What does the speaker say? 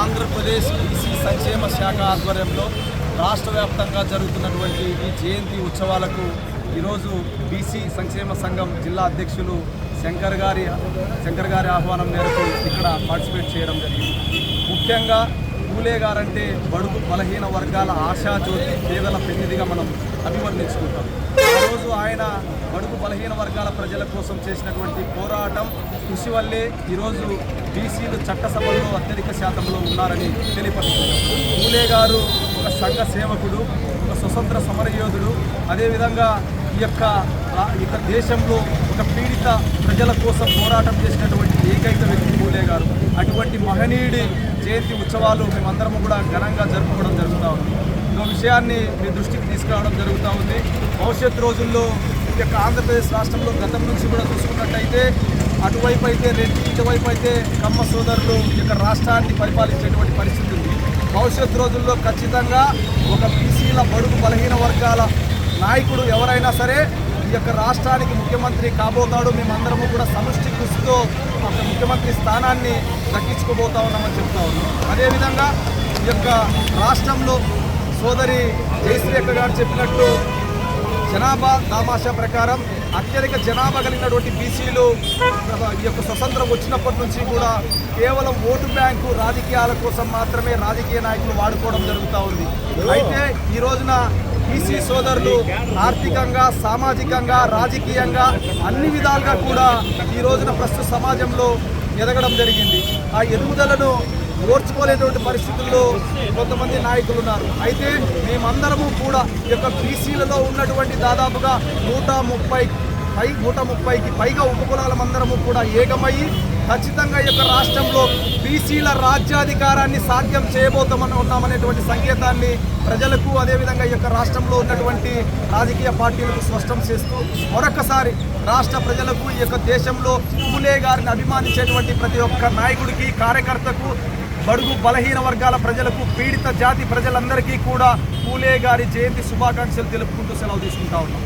Andhra Pradesh BC సంక్షేమ శాఖ ఆధ్వర్యంలో రాష్ట్ర వ్యాప్తంగా జరుగుతున్నటువంటి ఈ జయంతి ఉత్సవాలకు ఈరోజు బీసీ సంక్షేమ సంఘం జిల్లా అధ్యక్షులు శంకర్ గారి శంకర్ గారి ఆహ్వానం మేరకు ఇక్కడ పార్టిసిపేట్ చేయడం జరిగింది. ముఖ్యంగా పూలే గారంటే బడుగు బలహీన వర్గాల ఆశాజ్యోతి పేదల పెన్నిదిగా మనం అభివర్ణించుకుంటాం. ఈరోజు ఆయన బడుగు బలహీన వర్గాల ప్రజల కోసం చేసినటువంటి పోరాటం కృషి వల్లే ఈరోజు బీసీలు చట్టసభల్లో అత్యధిక శాతంలో ఉన్నారని తెలియపరుస్తున్నారు. పూలే గారు ఒక సంఘ సేవకుడు ఒక స్వతంత్ర సమరయోధుడు. అదేవిధంగా ఈ యొక్క రా- ఈ యొక్క దేశంలో ఒక పీడిత ప్రజల కోసం పోరాటం చేసినటువంటి ఏకైక వ్యక్తి పూలే గారు. అటువంటి మహనీయుడి జయంతి ఉత్సవాలు మేమందరము కూడా ఘనంగా జరుపుకోవడం జరుగుతూ ఉంది. ఇంకో విషయాన్ని మీ దృష్టికి తీసుకురావడం జరుగుతూ ఉంది. భవిష్యత్ రోజుల్లో యొక్క ఆంధ్రప్రదేశ్ రాష్ట్రంలో గతం నుంచి కూడా చూసుకున్నట్టయితే అటువైపు అయితే రెడ్డి ఇటువైపు అయితే కమ్మ సోదరులు ఈ యొక్క రాష్ట్రాన్ని పరిపాలించేటువంటి పరిస్థితి ఉంది. భవిష్యత్ రోజుల్లో ఖచ్చితంగా ఒక బీసీల బడుగు బలహీన వర్గాల నాయకుడు ఎవరైనా సరే ఈ యొక్క రాష్ట్రానికి ముఖ్యమంత్రి కాబోతాడు. మేమందరము కూడా సమిష్టి కృషితో ఒక ముఖ్యమంత్రి స్థానాన్ని దక్కించుకోబోతా ఉన్నామని చెప్తా ఉన్నాం. అదేవిధంగా ఈ యొక్క రాష్ట్రంలో సోదరి జయశ్రీక్క గారు చెప్పినట్టు జనాభా దామాషా ప్రకారం అత్యధిక జనాభా కలిగినటువంటి బీసీలు ఈ యొక్క స్వతంత్రం వచ్చినప్పటి నుంచి కూడా కేవలం ఓటు బ్యాంకు రాజకీయాల కోసం మాత్రమే రాజకీయ నాయకులు వాడుకోవడం జరుగుతూ ఉంది. అయితే ఈ రోజున బీసీ సోదరులు ఆర్థికంగా సామాజికంగా రాజకీయంగా అన్ని విధాలుగా కూడా ఈ రోజున ప్రస్తుత సమాజంలో ఎదగడం జరిగింది. ఆ ఎదుగుదలను ఓర్చుకోలేటువంటి పరిస్థితుల్లో కొంతమంది నాయకులు ఉన్నారు. అయితే మేమందరము కూడా ఈ యొక్క బీసీలలో ఉన్నటువంటి దాదాపుగా నూట ముప్పై పై నూట ముప్పైకి పైగా ఉపకులాలమందరము కూడా ఏకమయ్యి ఖచ్చితంగా ఈ యొక్క రాష్ట్రంలో బీసీల రాజ్యాధికారాన్ని సాధ్యం చేయబోతామని ఉన్నామనేటువంటి సంకేతాన్ని ప్రజలకు అదేవిధంగా ఈ యొక్క రాష్ట్రంలో ఉన్నటువంటి రాజకీయ పార్టీలకు స్పష్టం చేస్తూ మరొకసారి రాష్ట్ర ప్రజలకు ఈ యొక్క దేశంలో పూలే గారిని అభిమానించేటువంటి ప్రతి ఒక్క నాయకుడికి కార్యకర్తకు బడుగు బలహీన వర్గాల ప్రజలకు పీడిత జాతి ప్రజలందరికీ కూడా పూలే గారి జయంతి శుభాకాంక్షలు తెలుపుకుంటూ సెలవు తీసుకుంటా ఉన్నాం.